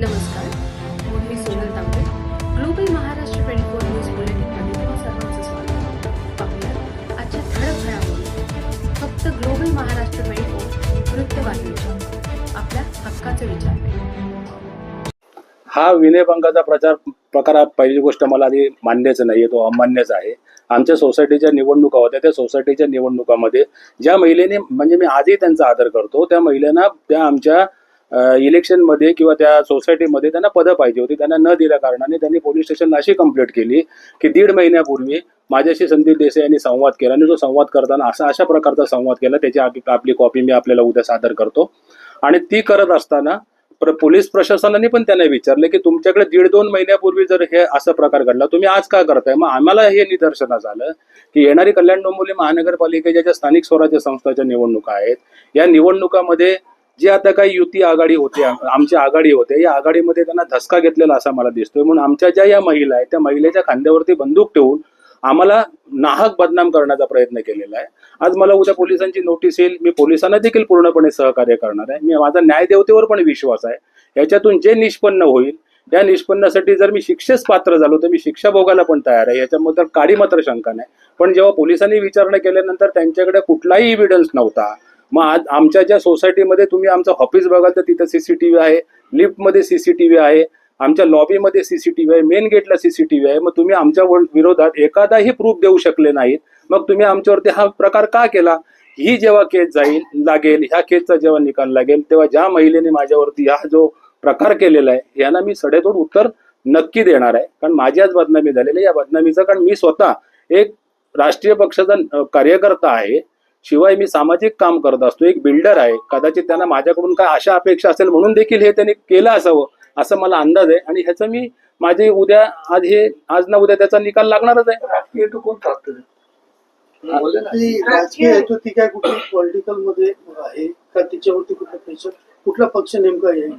नमस्कार. मी Sonal Tambe. Global Maharashtra twenty four news बुलेटिनमध्ये तुम्हा सर्वांचं स्वागत पाहूया आजच्या ठळक घडामोडी. फक्त ग्लोबल महाराष्ट्र ट्वेंटी फोर वृत्तवाहिनीच्या. आपल्या हक्काचे विचार हा विनयभंगाचा प्रचार प्रकार पहिली गोष्ट मला आधी मान्यच नाही आहे तो अमान्यच आहे. आमच्या सोसायटीच्या निवडणुका होत्या. त्या सोसायटीच्या निवडणुकामध्ये ज्या महिलेने म्हणजे मी आजही त्यांचा आदर करतो त्या महिलेनं त्या आमच्या इलेक्शनमध्ये किंवा त्या सोसायटीमध्ये त्यांना पदं पाहिजे होती. त्यांना न दिल्या कारणाने त्यांनी पोलीस स्टेशनला अशी कंप्लेंट केली. की दीड महिन्यापूर्वी माझ्याशी संदीप देसाई यांनी संवाद केला. आणि जो संवाद करताना असा अशा प्रकारचा संवाद केला. त्याची आपली आपली कॉपी मी आपल्याला उद्या सादर करतो. आणि ती करत असताना प्र- पोलीस प्रशासनाने पण त्यांना विचारले की तुमच्याकडे दीड दोन महिन्यापूर्वी जर हे असा प्रकार घडला तुम्ही आज का करताय? मग आम्हाला हे निदर्शनास आलं की येणारी कल्याण डोंबिवली महानगरपालिकेच्या ज्या स्थानिक स्वराज्य संस्थाच्या निवडणुका आहेत या निवडणुकामध्ये जे आता काही युती आघाडी होते आमची आघाडी होते या आघाडीमध्ये त्यांना धसका घेतलेला असा मला दिसतोय. म्हणून आमच्या ज्या या महिला आहेत त्या महिलेच्या खांद्यावरती बंदूक ठेवून आम्हाला नाहक बदनाम करण्याचा प्रयत्न केलेला आहे. आज मला उद्या पोलिसांची नोटीस येईल. मी पोलिसांना देखील पूर्णपणे सहकार्य करणार आहे. मी माझा न्यायदेवतेवर पण विश्वास आहे. याच्यातून जे निष्पन्न होईल या निष्पन्नासाठी जर मी शिक्षेस पात्र झालो तर मी शिक्षा भोगायला पण तयार आहे. याच्याबद्दल काडी मात्र शंका नाही. पण जेव्हा पोलिसांनी विचारणा केल्यानंतर त्यांच्याकडे कुठलाही इव्हिडन्स नव्हता मग आज आमच्या ज्या सोसायटीमध्ये तुम्ही आमचं ऑफिस बघाल तर तिथं सीसीटीव्ही आहे लिफ्टमध्ये सीसीटीव्ही आहे आमच्या लॉबीमध्ये सीसीटीव्ही आहे मेन गेटला सीसीटीव्ही आहे. मग तुम्ही आमच्या विरोधात एखादाही प्रूफ देऊ शकले नाहीत. मग तुम्ही आमच्यावरती हा प्रकार का केला? ही जेव्हा केस जाईल लागेल ह्या केसचा जेव्हा निकाल लागेल तेव्हा ज्या महिलेने माझ्यावरती हा जो प्रकार केलेला आहे यांना मी सडेतोड उत्तर नक्की देणार आहे. कारण माझी आज बदनामी झालेली या बदनामीचा कारण मी स्वतः एक राष्ट्रीय पक्षाचा कार्यकर्ता आहे. शिवाय मी सामाजिक काम करत असतो एक बिल्डर आहे. कदाचित त्यांना माझ्याकडून काय आशा अपेक्षा असेल म्हणून देखील हे त्यांनी केलं असावं असं मला अंदाज आहे. आणि ह्याचं मी माझे उद्या आज हे आज ना उद्या त्याचा निकाल लागणारच आहे. राजकीय हेतू ती राजकीय हेतू ती काय कुठली पॉलिटिकलमध्ये आहे का? तिच्यावरती कुठला पक्ष नेमका येईल?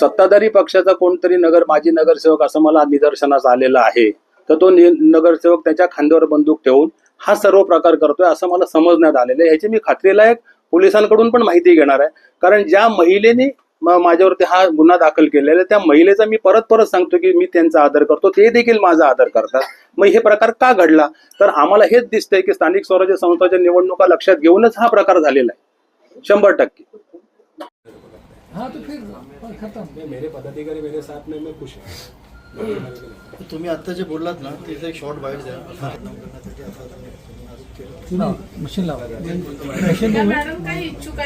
सत्ताधारी पक्षाचा कोणतरी नगर माजी नगरसेवक असं मला निदर्शनास आलेलं आहे. तर तो नगरसेवक त्याच्या खांद्यावर बंदूक ठेवून हा सर्व प्रकार करतोय असं मला समजण्यात आलेलं आहे. ह्याची मी खात्रीलायक पोलिसांकडून पण माहिती घेणार आहे. कारण ज्या महिलेने माझ्यावरती हा गुन्हा दाखल केलेला आहे त्या महिलेचा मी परत परत सांगतो की मी त्यांचा आदर करतो. ते देखील माझा आदर करतात. मग हे प्रकार का घडला? तर आम्हाला हेच दिसतंय की स्थानिक स्वराज्य संस्थाच्या निवडणुका लक्षात घेऊनच हा प्रकार झालेला आहे. शंभर टक्के. हाँ तो फिर खत्म. मेरे पदाधिकारी मेरे साथ में मैं खुश तुम्ही आता जे बोललात ना तिथे एक शॉर्ट बाईट द्या. मशीन लावा. मॅडम काही इच्छुक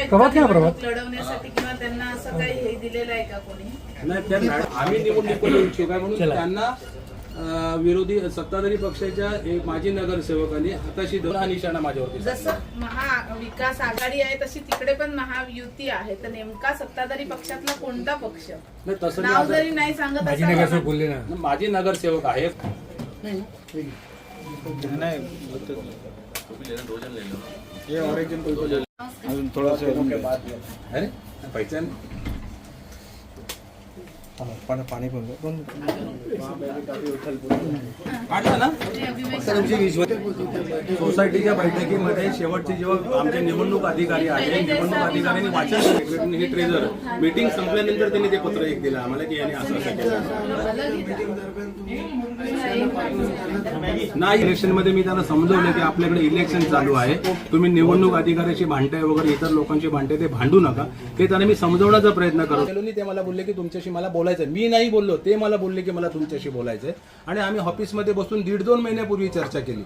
लढवण्यासाठी किंवा त्यांना असं काही हे दिलेलं आहे का कोणी? आम्ही निवडणूक इच्छुक आहे म्हणून त्यांना विरोधी सत्ताधारी पक्षाच्या एक माजी नगरसेवकांनी हाताशी धरून हा निशाणा माझ्यावरती जसं महाविकास आघाडी आहे तशी तिकडे पण महायुती आहे. तर नेमका सत्ताधारी पक्षातला कोणता पक्ष? नाही तसं नाव नाही जरी नाही सांगत माझी असावं नगरसेवक. बोलले ना. माजी नगरसेवक आहे अरे पहचान पाणी पण सोसायटीच्या बैठकीमध्ये शेवटची जेव्हा आमचे निवडणूक अधिकारी आहे निवडणूक अधिकाऱ्यांनी वाचन हे ट्रेझर मीटिंग संपल्यानंतर त्यांनी ते पत्र एक दिलं आम्हाला की यांनी असं असं केलं. नाही इलेक्शनमध्ये मी त्यांना समजवलं की आपल्याकडे इलेक्शन चालू आहे. तुम्ही निवडणूक अधिकाऱ्याशी भांडताय वगैरे इतर लोकांशी भांडताय ते भांडू नका. ते त्यांना मी समजवण्याचा प्रयत्न करतो. ते मला बोलले की तुमच्याशी मला बोलायचं मी नाही बोललो ते मला बोलले की मला तुमच्याशी बोलायचंय. आणि आम्ही ऑफिसमध्ये बसून दीड दोन महिन्यापूर्वी चर्चा केली.